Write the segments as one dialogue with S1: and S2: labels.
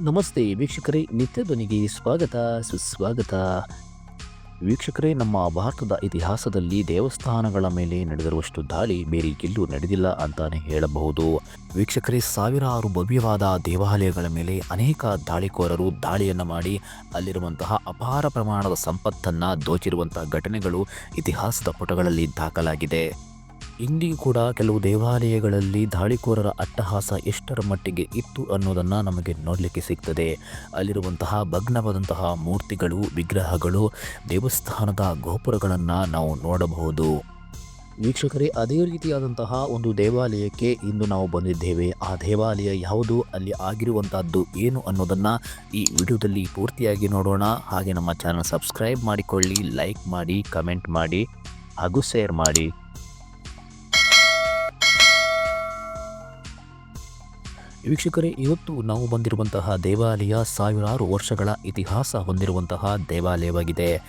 S1: ನಮಸ್ತೆ ವೀಕ್ಷಕರೇ, ನಿತ್ಯ ಧ್ವನಿಗೆ ಸ್ವಾಗತ, ಸುಸ್ವಾಗತ. ವೀಕ್ಷಕರೇ, ನಮ್ಮ ಭಾರತದ ಇತಿಹಾಸದಲ್ಲಿ ದೇವಸ್ಥಾನಗಳ ಮೇಲೆ ನಡೆದಿರುವಷ್ಟು ದಾಳಿ ಬೇರೆ ಎಲ್ಲೂ ನಡೆದಿಲ್ಲ ಅಂತಾನೆ ಹೇಳಬಹುದು. ವೀಕ್ಷಕರೇ, ಸಾವಿರಾರು ಭವ್ಯವಾದ ದೇವಾಲಯಗಳ ಮೇಲೆ ಅನೇಕ ದಾಳಿಕೋರರು ದಾಳಿಯನ್ನು ಮಾಡಿ ಅಲ್ಲಿರುವಂತಹ ಅಪಾರ ಪ್ರಮಾಣದ ಸಂಪತ್ತನ್ನು ದೋಚಿರುವಂತಹ ಘಟನೆಗಳು ಇತಿಹಾಸದ ಪುಟಗಳಲ್ಲಿ ದಾಖಲಾಗಿದೆ. ಇಂದಿಗೂ ಕೂಡ ಕೆಲವು ದೇವಾಲಯಗಳಲ್ಲಿ ದಾಳಿಕೋರರ ಅಟ್ಟಹಾಸ ಎಷ್ಟರ ಮಟ್ಟಿಗೆ ಇತ್ತು ಅನ್ನೋದನ್ನು ನಮಗೆ ನೋಡಲಿಕ್ಕೆ ಸಿಗ್ತದೆ. ಅಲ್ಲಿರುವಂತಹ ಭಗ್ನವಾದಂತಹ ಮೂರ್ತಿಗಳು, ವಿಗ್ರಹಗಳು, ದೇವಸ್ಥಾನದ ಗೋಪುರಗಳನ್ನು ನಾವು ನೋಡಬಹುದು. ವೀಕ್ಷಕರೇ, ಅದೇ ರೀತಿಯಾದಂತಹ ಒಂದು ದೇವಾಲಯಕ್ಕೆ ಇಂದು ನಾವು ಬಂದಿದ್ದೇವೆ. ಆ ದೇವಾಲಯ ಯಾವುದು, ಅಲ್ಲಿ ಆಗಿರುವಂತಹದ್ದು ಏನು ಅನ್ನೋದನ್ನು ಈ ವಿಡಿಯೋದಲ್ಲಿ ಪೂರ್ತಿಯಾಗಿ ನೋಡೋಣ. ಹಾಗೆ ನಮ್ಮ ಚಾನಲ್ ಸಬ್ಸ್ಕ್ರೈಬ್ ಮಾಡಿಕೊಳ್ಳಿ, ಲೈಕ್ ಮಾಡಿ, ಕಮೆಂಟ್ ಮಾಡಿ, ಹಾಗೂ ಶೇರ್ ಮಾಡಿ. ವೀಕ್ಷಕರೇ, ಇವತ್ತು ನಾವು ಬಂದಿರುವಂತಹ ದೇವಾಲಯ ಸಾವಿರಾರು ವರ್ಷಗಳ ಇತಿಹಾಸ ಹೊಂದಿರುವಂತಹ ದೇವಾಲಯವಾಗಿದೆ.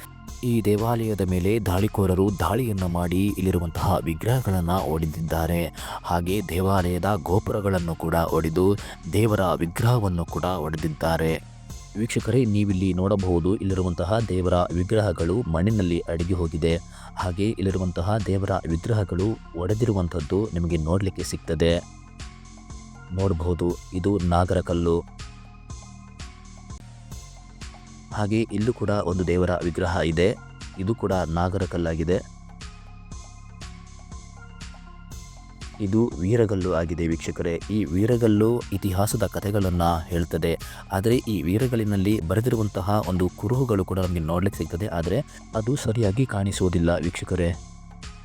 S1: ಈ ದೇವಾಲಯದ ಮೇಲೆ ದಾಳಿಕೋರರು ದಾಳಿಯನ್ನು ಮಾಡಿ ಇಲ್ಲಿರುವಂತಹ ವಿಗ್ರಹಗಳನ್ನು ಒಡೆದಿದ್ದಾರೆ. ಹಾಗೆ ದೇವಾಲಯದ ಗೋಪುರಗಳನ್ನು ಕೂಡ ಒಡೆದು ದೇವರ ವಿಗ್ರಹವನ್ನು ಕೂಡ ಒಡೆದಿದ್ದಾರೆ. ವೀಕ್ಷಕರೇ, ನೀವಿಲ್ಲಿ ನೋಡಬಹುದು ಇಲ್ಲಿರುವಂತಹ ದೇವರ ವಿಗ್ರಹಗಳು ಮಣ್ಣಿನಲ್ಲಿ ಅಡಗಿ ಹೋಗಿದೆ. ಹಾಗೆ ಇಲ್ಲಿರುವಂತಹ ದೇವರ ವಿಗ್ರಹಗಳು ಒಡೆದಿರುವಂಥದ್ದು ನಿಮಗೆ ನೋಡಲಿಕ್ಕೆ ಸಿಗ್ತದೆ. ನೋಡಬಹುದು. ಇದು ನಾಗರಕಲ್ಲು ಹಾಗೆ ಇಲ್ಲೂ ಕೂಡ ಒಂದು ದೇವರ ವಿಗ್ರಹ ಇದೆ. ಇದು ಕೂಡ ನಾಗರಕಲ್ಲಾಗಿದೆ ಇದು ವೀರಗಲ್ಲು ಆಗಿದೆ ವೀಕ್ಷಕರೇ. ಈ ವೀರಗಲ್ಲು ಇತಿಹಾಸದ ಕಥೆಗಳನ್ನು ಹೇಳ್ತದೆ. ಆದರೆ ಈ ವೀರಗಲ್ಲಿನಲ್ಲಿ ಬರೆದಿರುವಂತಹ ಒಂದು ಕುರುಹುಗಳು ಕೂಡ ನಮಗೆ ನೋಡ್ಲಿಕ್ಕೆ ಸಿಗ್ತದೆ. ಆದರೆ ಅದು ಸರಿಯಾಗಿ ಕಾಣಿಸುವುದಿಲ್ಲ ವೀಕ್ಷಕರೇ.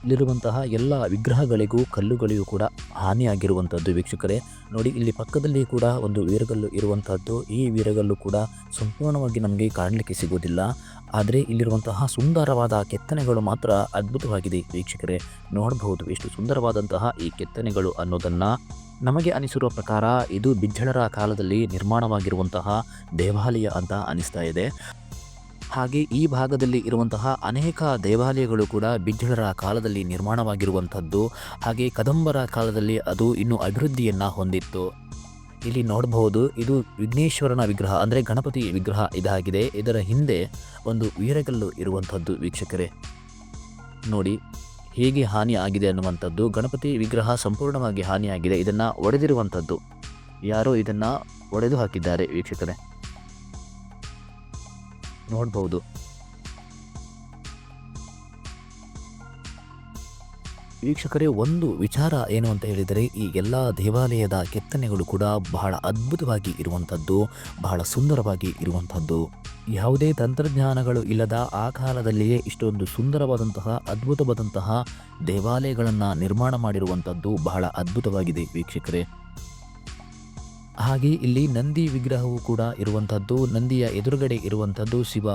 S1: ಇಲ್ಲಿರುವಂತಹ ಎಲ್ಲ ವಿಗ್ರಹಗಳಿಗೂ ಕಲ್ಲುಗಳಿಗೂ ಕೂಡ ಹಾನಿಯಾಗಿರುವಂಥದ್ದು ವೀಕ್ಷಕರೇ. ನೋಡಿ, ಇಲ್ಲಿ ಪಕ್ಕದಲ್ಲಿ ಕೂಡ ಒಂದು ವೀರಗಲ್ಲು ಇರುವಂತಹದ್ದು ಈ ವೀರಗಲ್ಲು ಕೂಡ ಸಂಪೂರ್ಣವಾಗಿ ನಮಗೆ ಕಾಣಲಿಕ್ಕೆ ಸಿಗುವುದಿಲ್ಲ. ಆದರೆ ಇಲ್ಲಿರುವಂತಹ ಸುಂದರವಾದ ಕೆತ್ತನೆಗಳು ಮಾತ್ರ ಅದ್ಭುತವಾಗಿದೆ ವೀಕ್ಷಕರೇ. ನೋಡಬಹುದು ಎಷ್ಟು ಸುಂದರವಾದಂತಹ ಈ ಕೆತ್ತನೆಗಳು ಅನ್ನೋದನ್ನು. ನಮಗೆ ಅನಿಸಿರುವ ಪ್ರಕಾರ ಇದು ಬಿಜ್ಜಳರ ಕಾಲದಲ್ಲಿ ನಿರ್ಮಾಣವಾಗಿರುವಂತಹ ದೇವಾಲಯ ಅಂತ ಅನಿಸ್ತಾ ಇದೆ. ಹಾಗೆ ಈ ಭಾಗದಲ್ಲಿ ಇರುವಂತಹ ಅನೇಕ ದೇವಾಲಯಗಳು ಕೂಡ ಬಿಜ್ಜಳರ ಕಾಲದಲ್ಲಿ ನಿರ್ಮಾಣವಾಗಿರುವಂಥದ್ದು. ಹಾಗೆ ಕದಂಬರ ಕಾಲದಲ್ಲಿ ಅದು ಇನ್ನೂ ಅಭಿವೃದ್ಧಿಯನ್ನು ಹೊಂದಿತ್ತು. ಇಲ್ಲಿ ನೋಡಬಹುದು, ಇದು ವಿಘ್ನೇಶ್ವರನ ವಿಗ್ರಹ, ಅಂದರೆ ಗಣಪತಿ ವಿಗ್ರಹ ಇದಾಗಿದೆ. ಇದರ ಹಿಂದೆ ಒಂದು ವೀರಗಲ್ಲು ಇರುವಂಥದ್ದು ವೀಕ್ಷಕರೇ. ನೋಡಿ, ಹೇಗೆ ಹಾನಿ ಆಗಿದೆ ಅನ್ನುವಂಥದ್ದು, ಗಣಪತಿ ವಿಗ್ರಹ ಸಂಪೂರ್ಣವಾಗಿ ಹಾನಿಯಾಗಿದೆ, ಇದನ್ನು ಒಡೆದಿರುವಂಥದ್ದು. ಯಾರೋ ಇದನ್ನು ಒಡೆದು ಹಾಕಿದ್ದಾರೆ ವೀಕ್ಷಕರೇ. ನೋಡ್ಬೋದು. ವೀಕ್ಷಕರೇ, ಒಂದು ವಿಚಾರ ಏನು ಅಂತ ಹೇಳಿದರೆ, ಈ ಎಲ್ಲ ದೇವಾಲಯದ ಕೆತ್ತನೆಗಳು ಕೂಡ ಬಹಳ ಅದ್ಭುತವಾಗಿ ಇರುವಂಥದ್ದು, ಬಹಳ ಸುಂದರವಾಗಿ ಇರುವಂಥದ್ದು. ಯಾವುದೇ ತಂತ್ರಜ್ಞಾನಗಳು ಇಲ್ಲದ ಆ ಕಾಲದಲ್ಲಿಯೇ ಇಷ್ಟೊಂದು ಸುಂದರವಾದಂತಹ, ಅದ್ಭುತವಾದಂತಹ ದೇವಾಲಯಗಳನ್ನು ನಿರ್ಮಾಣ ಮಾಡಿರುವಂಥದ್ದು ಬಹಳ ಅದ್ಭುತವಾಗಿದೆ ವೀಕ್ಷಕರೇ. ಹಾಗೆ ಇಲ್ಲಿ ನಂದಿ ವಿಗ್ರಹವು ಕೂಡ ಇರುವಂಥದ್ದು, ನಂದಿಯ ಎದುರುಗಡೆ ಇರುವಂಥದ್ದು ಶಿವ.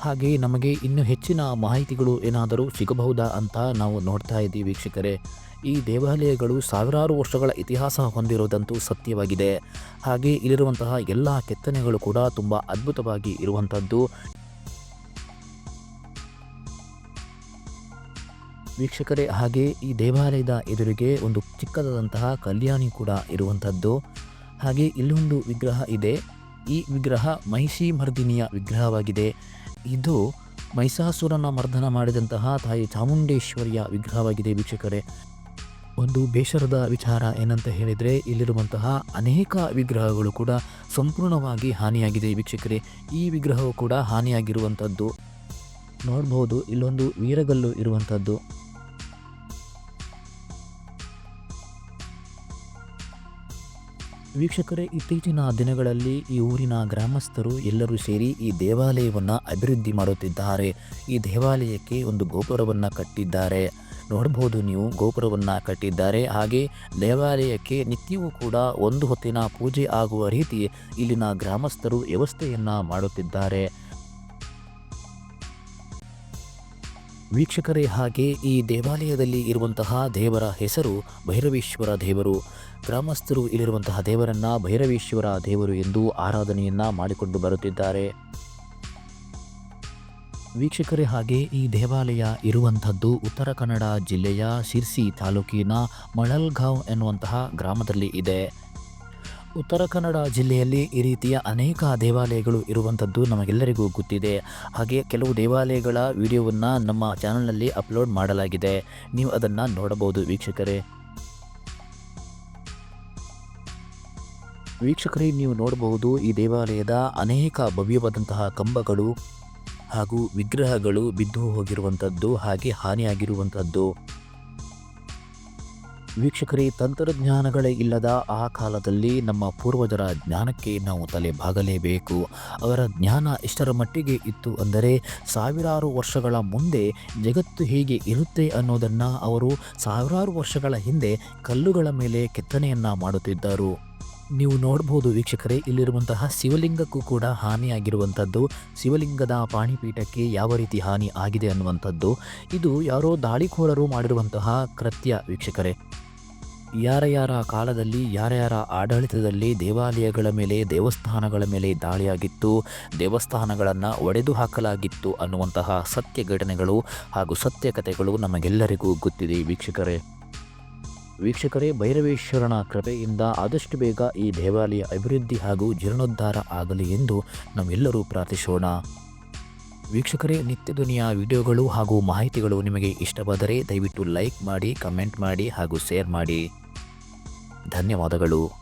S1: ಹಾಗೆ ನಮಗೆ ಇನ್ನು ಹೆಚ್ಚಿನ ಮಾಹಿತಿಗಳು ಏನಾದರೂ ಸಿಗಬಹುದಾ ಅಂತ ನಾವು ನೋಡ್ತಾ ಇದ್ದೀವಿ ವೀಕ್ಷಕರೇ. ಈ ದೇವಾಲಯಗಳು ಸಾವಿರಾರು ವರ್ಷಗಳ ಇತಿಹಾಸ ಹೊಂದಿರುವುದಂತೂ ಸತ್ಯವಾಗಿದೆ. ಹಾಗೆ ಇಲ್ಲಿರುವಂತಹ ಎಲ್ಲ ಕೆತ್ತನೆಗಳು ಕೂಡ ತುಂಬ ಅದ್ಭುತವಾಗಿ ಇರುವಂಥದ್ದು. ವೀಕ್ಷಕರೇ, ಹಾಗೆ ಈ ದೇವಾಲಯದ ಎದುರಿಗೆ ಒಂದು ಚಿಕ್ಕದಾದಂತಹ ಕಲ್ಯಾಣಿ ಕೂಡ ಇರುವಂಥದ್ದು. ಹಾಗೆ ಇಲ್ಲೊಂದು ವಿಗ್ರಹ ಇದೆ. ಈ ವಿಗ್ರಹ ಮಹಿಷಿ ಮರ್ದಿನಿಯ ವಿಗ್ರಹವಾಗಿದೆ. ಇದು ಮಹಿಷಾಸುರನ ಮರ್ದನ ಮಾಡಿದಂತಹ ತಾಯಿ ಚಾಮುಂಡೇಶ್ವರಿಯ ವಿಗ್ರಹವಾಗಿದೆ ವೀಕ್ಷಕರೇ. ಒಂದು ಬೇಸರದ ವಿಚಾರ ಏನಂತ ಹೇಳಿದರೆ, ಇಲ್ಲಿರುವಂತಹ ಅನೇಕ ವಿಗ್ರಹಗಳು ಕೂಡ ಸಂಪೂರ್ಣವಾಗಿ ಹಾನಿಯಾಗಿದೆ ವೀಕ್ಷಕರೇ. ಈ ವಿಗ್ರಹವು ಕೂಡ ಹಾನಿಯಾಗಿರುವಂಥದ್ದು. ನೋಡ್ಬೋದು, ಇಲ್ಲೊಂದು ವೀರಗಲ್ಲು ಇರುವಂಥದ್ದು. ವೀಕ್ಷಕರೇ, ಇತ್ತೀಚಿನ ದಿನಗಳಲ್ಲಿ ಈ ಊರಿನ ಗ್ರಾಮಸ್ಥರು ಎಲ್ಲರೂ ಸೇರಿ ಈ ದೇವಾಲಯವನ್ನು ಅಭಿವೃದ್ಧಿ ಮಾಡುತ್ತಿದ್ದಾರೆ. ಈ ದೇವಾಲಯಕ್ಕೆ ಒಂದು ಗೋಪುರವನ್ನು ಕಟ್ಟಿದ್ದಾರೆ. ನೋಡಬಹುದು ನೀವು, ಗೋಪುರವನ್ನು ಕಟ್ಟಿದ್ದಾರೆ. ಹಾಗೆ ದೇವಾಲಯಕ್ಕೆ ನಿತ್ಯವೂ ಕೂಡ ಒಂದು ಹೊತ್ತಿನ ಪೂಜೆ ಆಗುವ ರೀತಿ ಇಲ್ಲಿನ ಗ್ರಾಮಸ್ಥರು ವ್ಯವಸ್ಥೆಯನ್ನು ಮಾಡುತ್ತಿದ್ದಾರೆ. ವೀಕ್ಷಕರೇ ಹಾಗೆ ಈ ದೇವಾಲಯದಲ್ಲಿ ಇರುವಂತಹ ದೇವರ ಹೆಸರು ಭೈರವೇಶ್ವರ ದೇವರು. ಗ್ರಾಮಸ್ಥರು ಇಲ್ಲಿರುವಂತಹ ದೇವರನ್ನು ಭೈರವೇಶ್ವರ ದೇವರು ಎಂದು ಆರಾಧನೆಯನ್ನು ಮಾಡಿಕೊಂಡು ಬರುತ್ತಿದ್ದಾರೆ. ವೀಕ್ಷಕರೇ ಹಾಗೆ ಈ ದೇವಾಲಯ ಇರುವಂಥದ್ದು ಉತ್ತರ ಕನ್ನಡ ಜಿಲ್ಲೆಯ ಶಿರ್ಸಿ ತಾಲೂಕಿನ ಮಳಲ್ಗಾಂವ್ ಎನ್ನುವಂತಹ ಗ್ರಾಮದಲ್ಲಿ ಇದೆ. ಉತ್ತರ ಕನ್ನಡ ಜಿಲ್ಲೆಯಲ್ಲಿ ಈ ರೀತಿಯ ಅನೇಕ ದೇವಾಲಯಗಳು ಇರುವಂಥದ್ದು ನಮಗೆಲ್ಲರಿಗೂ ಗೊತ್ತಿದೆ. ಹಾಗೆ ಕೆಲವು ದೇವಾಲಯಗಳ ವಿಡಿಯೋವನ್ನು ನಮ್ಮ ಚಾನಲ್ನಲ್ಲಿ ಅಪ್ಲೋಡ್ ಮಾಡಲಾಗಿದೆ. ನೀವು ಅದನ್ನು ನೋಡಬಹುದು ವೀಕ್ಷಕರೇ. ವೀಕ್ಷಕರೇ, ನೀವು ನೋಡಬಹುದು ಈ ದೇವಾಲಯದ ಅನೇಕ ಭವ್ಯವಾದಂತಹ ಕಂಬಗಳು ಹಾಗೂ ವಿಗ್ರಹಗಳು ಬಿದ್ದು ಹೋಗಿರುವಂಥದ್ದು ಹಾಗೆ ಹಾನಿಯಾಗಿರುವಂಥದ್ದು. ವೀಕ್ಷಕರೇ, ತಂತ್ರಜ್ಞಾನಗಳೇ ಇಲ್ಲದ ಆ ಕಾಲದಲ್ಲಿ ನಮ್ಮ ಪೂರ್ವಜರ ಜ್ಞಾನಕ್ಕೆ ನಾವು ತಲೆ ಬಾಗಲೇಬೇಕು ಅವರ ಜ್ಞಾನ ಎಷ್ಟರ ಮಟ್ಟಿಗೆ ಇತ್ತು ಅಂದರೆ, ಸಾವಿರಾರು ವರ್ಷಗಳ ಮುಂದೆ ಜಗತ್ತು ಹೇಗೆ ಇರುತ್ತೆ ಅನ್ನೋದನ್ನು ಅವರು ಸಾವಿರಾರು ವರ್ಷಗಳ ಹಿಂದೆ ಕಲ್ಲುಗಳ ಮೇಲೆ ಕೆತ್ತನೆಯನ್ನು ಮಾಡುತ್ತಿದ್ದರು. ನೀವು ನೋಡ್ಬೋದು ವೀಕ್ಷಕರೇ, ಇಲ್ಲಿರುವಂತಹ ಶಿವಲಿಂಗಕ್ಕೂ ಕೂಡ ಹಾನಿಯಾಗಿರುವಂಥದ್ದು. ಶಿವಲಿಂಗದ ಪಾಣಿಪೀಠಕ್ಕೆ ಯಾವ ರೀತಿ ಹಾನಿ ಆಗಿದೆ ಅನ್ನುವಂಥದ್ದು. ಇದು ಯಾರೋ ದಾಳಿಕೋರರು ಮಾಡಿರುವಂತಹ ಕೃತ್ಯ ವೀಕ್ಷಕರೇ. ಯಾರ ಯಾರ ಕಾಲದಲ್ಲಿ ಯಾರ್ಯಾರ ಆಡಳಿತದಲ್ಲಿ ದೇವಾಲಯಗಳ ಮೇಲೆ, ದೇವಸ್ಥಾನಗಳ ಮೇಲೆ ದಾಳಿಯಾಗಿತ್ತು, ದೇವಸ್ಥಾನಗಳನ್ನು ಒಡೆದು ಹಾಕಲಾಗಿತ್ತು ಅನ್ನುವಂತಹ ಸತ್ಯ ಘಟನೆಗಳು ಹಾಗೂ ಸತ್ಯ ಕಥೆಗಳು ನಮಗೆಲ್ಲರಿಗೂ ಗೊತ್ತಿದೆ ವೀಕ್ಷಕರೇ. ವೀಕ್ಷಕರೇ, ಭೈರವೇಶ್ವರನ ಕೃಪೆಯಿಂದ ಆದಷ್ಟು ಬೇಗ ಈ ದೇವಾಲಯ ಅಭಿವೃದ್ಧಿ ಹಾಗೂ ಜೀರ್ಣೋದ್ಧಾರ ಆಗಲಿ ಎಂದು ನಾವೆಲ್ಲರೂ ಪ್ರಾರ್ಥಿಸೋಣ. ವೀಕ್ಷಕರೇ, ನಿತ್ಯ ದುನಿಯಾ ವಿಡಿಯೋಗಳು ಹಾಗೂ ಮಾಹಿತಿಗಳು ನಿಮಗೆ ಇಷ್ಟವಾದರೆ ದಯವಿಟ್ಟು ಲೈಕ್ ಮಾಡಿ, ಕಮೆಂಟ್ ಮಾಡಿ ಹಾಗೂ ಶೇರ್ ಮಾಡಿ. ಧನ್ಯವಾದಗಳು.